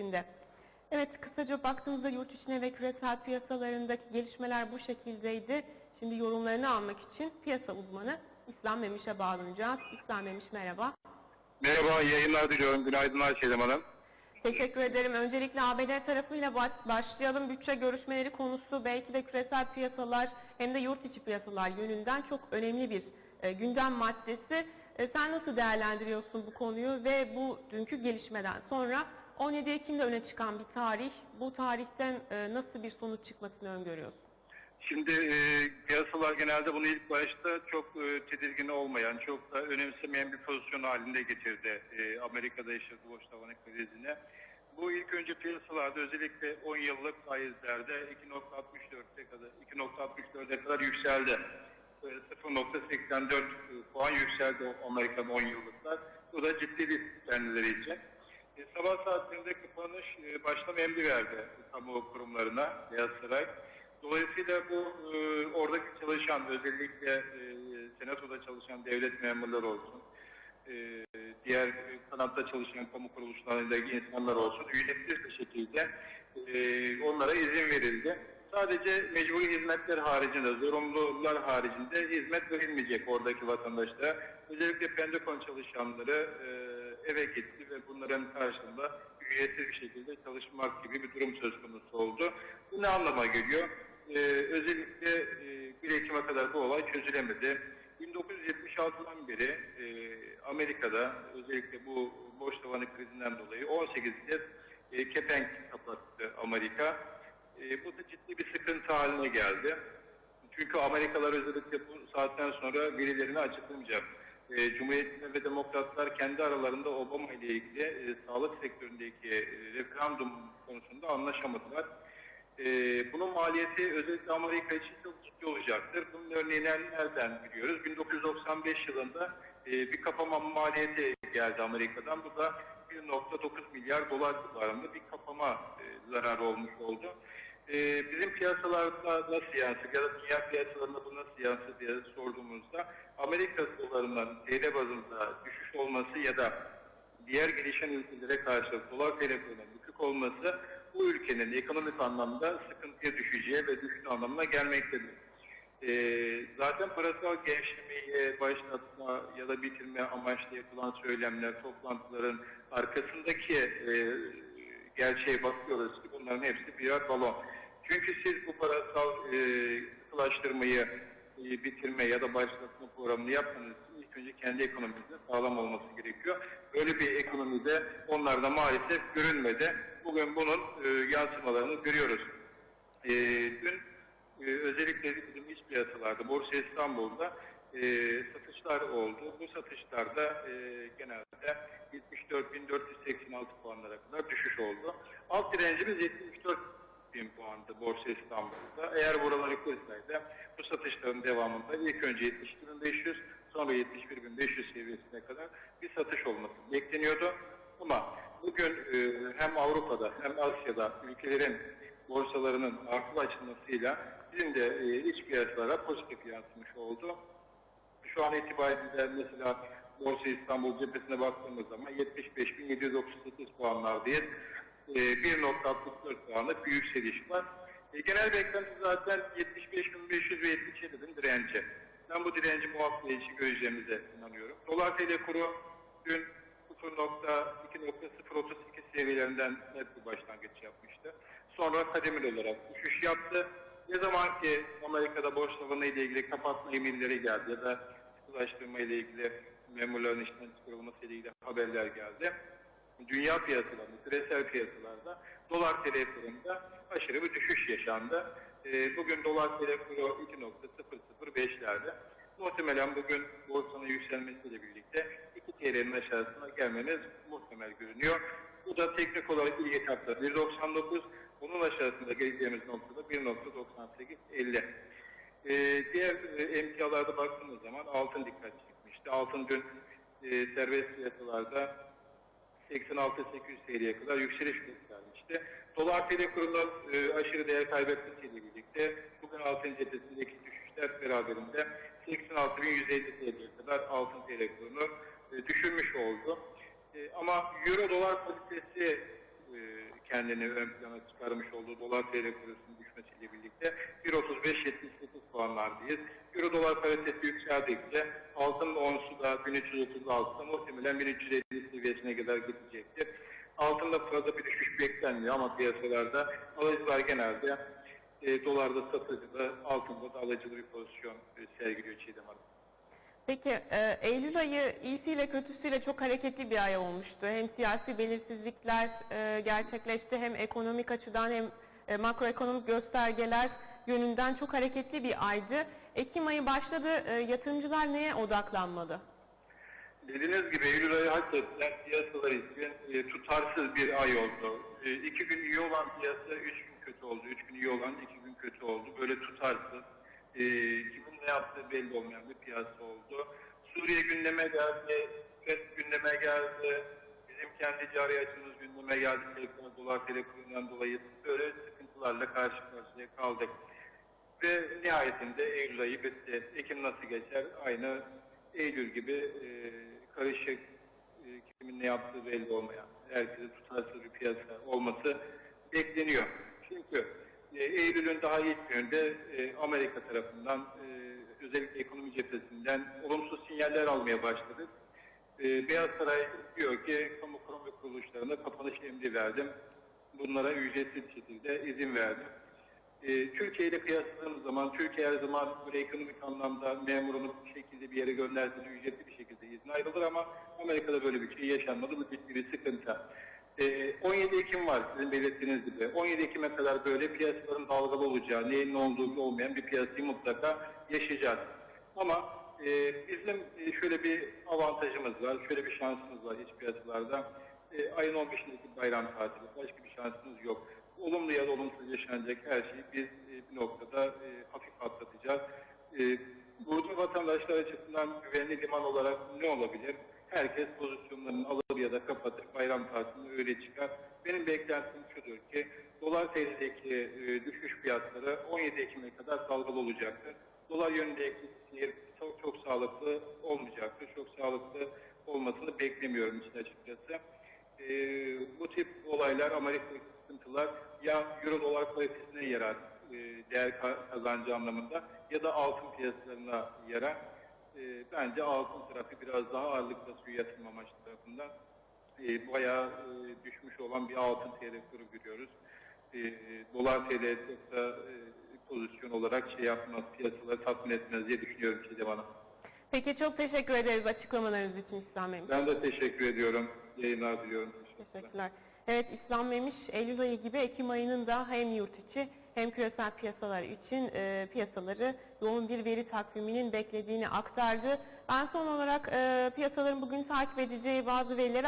eşliğinde. Evet kısaca baktığımızda yurt içine ve küresel piyasalarındaki gelişmeler bu şekildeydi. Şimdi yorumlarını almak için piyasa uzmanı İslam Memiş'e bağlanacağız. İslam Memiş merhaba. Merhaba, yayınlar diliyorum. Günaydınlar Çiğdem Hanım. Teşekkür ederim. Öncelikle ABD tarafıyla ba- başlayalım. Bütçe görüşmeleri konusu belki de küresel piyasalar hem de yurt içi piyasalar yönünden çok önemli bir e, gündem maddesi. E, sen nasıl değerlendiriyorsun bu konuyu ve bu dünkü gelişmeden sonra 17 Ekim'de öne çıkan bir tarih. Bu tarihten e, nasıl bir sonuç çıkmasını öngörüyorsun? Şimdi e, piyasalar genelde bunu ilk başta çok e, tedirgin olmayan, çok da önemsemeyen bir pozisyon halinde getirdi e, Amerika'da yaşadığı boş tavanı krizine. Bu ilk önce piyasalarda özellikle 10 yıllık faizlerde 2.64'e kadar 2.64'e kadar yükseldi. E, 0.84 puan yükseldi Amerikan 10 yıllıklar. Bu da ciddi bir kendileri için. E, sabah saatlerinde kapanış e, başlama emri verdi kamu kurumlarına Beyaz Saray. Dolayısıyla bu e, oradaki çalışan özellikle e, senatoda çalışan devlet memurları olsun, e, diğer e, kanatta çalışan kamu kuruluşlarındaki insanlar olsun ücretsiz bir şekilde e, onlara izin verildi. Sadece mecburi hizmetler haricinde, zorunlular haricinde hizmet verilmeyecek oradaki vatandaşlara. Özellikle Pentagon çalışanları e, eve gitti ve bunların karşılığında ücretsiz bir şekilde çalışmak gibi bir durum söz konusu oldu. Bu ne anlama geliyor? Ee, özellikle e, 1 Ekim'e kadar bu olay çözülemedi. 1976'dan beri e, Amerika'da özellikle bu boş tavanı krizinden dolayı 18 kez e, kepenk kapattı Amerika. E, bu da ciddi bir sıkıntı haline geldi. Çünkü Amerikalılar özellikle bu saatten sonra verilerini açıklamayacak. E, Cumhuriyetçiler ve Demokratlar kendi aralarında Obama ile ilgili e, sağlık sektöründeki e, referandum konusunda anlaşamadılar. E, bunun maliyeti özellikle Amerika için çok ciddi olacaktır. Bunun örneğini nereden biliyoruz? 1995 yılında e, bir kapama maliyeti geldi Amerika'dan. Bu da 1.9 milyar dolar civarında bir kapama e, zararı olmuş oldu. E, bizim piyasalarda nasıl yansır ya da dünya piyasalarında bu nasıl yansır diye sorduğumuzda Amerika dolarından TL bazında düşüş olması ya da diğer gelişen ülkelere karşı dolar TL düşük olması bu ülkenin ekonomik anlamda sıkıntıya düşeceği ve düştüğü anlamına gelmektedir. Ee, zaten parasal gevşemeyi başlatma ya da bitirme amaçlı yapılan söylemler, toplantıların arkasındaki e, gerçeğe bakıyoruz ki bunların hepsi birer balon. Çünkü siz bu parasal e, sıkılaştırmayı e, bitirme ya da başlatma programını yapmanız için ilk önce kendi ekonominizin sağlam olması gerekiyor. Böyle bir ekonomide onlarda maalesef görünmedi. Bugün bunun e, yansımalarını görüyoruz. E, dün e, özellikle bizim iç piyasalarda, Borsa İstanbul'da e, satışlar oldu. Bu satışlarda e, genelde 74.486 puanlara kadar düşüş oldu. Alt direncimiz 74 bin puandı Borsa İstanbul'da. Eğer buraları kırsaydı bu satışların devamında ilk önce 72.500 sonra 71.500 seviyesine kadar bir satış olması bekleniyordu. Ama bugün e, hem Avrupa'da hem Asya'da ülkelerin borsalarının artı açılmasıyla bizim de e, iç piyasalara pozitif yansımış oldu. Şu an itibariyle mesela Borsa İstanbul cephesine baktığımız zaman 75.738 puanlardayız. E, 1.64 puanlık bir yükseliş var. E, genel beklenti zaten 75.500 ve 77'din direnci. Ben bu direnci muhafaza göreceğimize inanıyorum. Dolar TL kuru dün 0.2.032 seviyelerinden net bir başlangıç yapmıştı. Sonra kademeli olarak düşüş yaptı. Ne zaman ki Amerika'da borç tavanı ile ilgili kapatma emirleri geldi ya da sıkılaştırma ile ilgili memurların işten çıkarılması ile ilgili haberler geldi. Dünya piyasalarında, küresel piyasalarda dolar TL kurunda aşırı bir düşüş yaşandı. Ee, bugün dolar TL kuru 2.005'lerde. Muhtemelen bugün borsanın yükselmesiyle birlikte 2 TL'nin aşağısına gelmemiz muhtemel görünüyor. Bu da teknik olarak ilk etapta 1.99, bunun aşağısında geleceğimiz noktada 1.9850. Ee, diğer e, emtialarda baktığımız zaman altın dikkat çekmişti. Altın dün e, serbest piyasalarda 86-800 TL'ye kadar yükseliş göstermişti. Dolar TL kurunun e, aşırı değer kaybetmesiyle birlikte bugün altın cephesindeki düşüşler beraberinde 86.150 TL'ye kadar altın TL kurunu e, düşürmüş oldu. E, ama Euro dolar paritesi e, kendini ön plana çıkarmış olduğu dolar TL kursunun düşmesiyle birlikte 1.35-78 puanlardayız. Euro dolar paritesi yükseldikçe altın onsu da 1336'da muhtemelen 1350 seviyesine kadar gidecektir. Altında fazla bir düşüş beklenmiyor ama piyasalarda alıcılar genelde e, dolarda satıcıda altında da alıcılı bir pozisyon e, sergiliyor Çiğdem Hanım. Peki e, Eylül ayı iyisiyle kötüsüyle çok hareketli bir ay olmuştu. Hem siyasi belirsizlikler e, gerçekleşti hem ekonomik açıdan hem e, makroekonomik göstergeler yönünden çok hareketli bir aydı. Ekim ayı başladı. E, yatırımcılar neye odaklanmalı? Dediğiniz gibi Eylül ayı hakikaten piyasalar için e, tutarsız bir ay oldu. E, iki gün iyi olan piyasa, üç gün kötü oldu. Üç gün iyi olan iki gün kötü oldu. Böyle tutarsız. E, kimin ne yaptığı belli olmayan bir piyasa oldu. Suriye gündeme geldi, FED gündeme geldi. Bizim kendi cari açımız gündeme geldi. Tekrar dolar TL kurundan dolayı böyle sıkıntılarla karşı karşıya kaldık. Ve nihayetinde Eylül ayı bitti. Ekim nasıl geçer? Aynı Eylül gibi e, karışık, e, kimin ne yaptığı belli olmayan, herkese tutarsız bir piyasa olması bekleniyor. Çünkü e, Eylül'ün daha ilk gününde e, Amerika tarafından e, özellikle ekonomi cephesinden olumsuz sinyaller almaya başladık. E, Beyaz Saray diyor ki kamu kurum kuruluşlarına kapanış emri verdim. Bunlara ücretsiz şekilde izin verdim. Türkiye ile kıyasladığımız zaman Türkiye her zaman böyle ekonomik anlamda memurunu bir şekilde bir yere gönderdiğinde ücretli bir şekilde izin ayrılır ama Amerika'da böyle bir şey yaşanmadı. Bu ciddi bir sıkıntı. E, 17 Ekim var sizin belirttiğiniz gibi. 17 Ekim'e kadar böyle piyasaların dalgalı olacağı, neyin ne olduğu olmayan bir piyasayı mutlaka yaşayacağız. Ama e, bizim e, şöyle bir avantajımız var, şöyle bir şansımız var iç piyasalarda. E, ayın 15'indeki bayram tatili, başka bir şansımız yok. Olumlu ya da olumsuz yaşanacak her şeyi biz e, bir noktada e, hafif atlatacağız. E, burada vatandaşlar açısından güvenli liman olarak ne olabilir? Herkes pozisyonlarını alır ya da kapatır, bayram tatilinde öyle çıkar. Benim beklentim şudur ki dolar TL'deki e, düşüş fiyatları 17 Ekim'e kadar dalgalı olacaktır. Dolar yönündeki seyir çok, çok sağlıklı olmayacaktır. Çok sağlıklı olmasını beklemiyorum için açıkçası. E, bu tip olaylar Amerika'daki sıkıntılar ya euro dolar paritesine yarar değer ka- kazancı anlamında ya da altın piyasalarına yarar. E, bence altın tarafı biraz daha ağırlık basıyor yatırım amaçlı tarafından. E, bayağı e, düşmüş olan bir altın TL kuru görüyoruz. E, dolar TL çok da e, pozisyon olarak şey yapmaz, piyasaları tatmin etmez diye düşünüyorum Çiğdem Hanım. Peki çok teşekkür ederiz açıklamalarınız için İslam Bey. Ben de teşekkür ediyorum. Yayınlar diliyorum. Teşekkürler. Evet İslam Memiş Eylül ayı gibi Ekim ayının da hem yurt içi hem küresel piyasalar için e, piyasaları yoğun bir veri takviminin beklediğini aktardı. Ben son olarak e, piyasaların bugün takip edeceği bazı verileri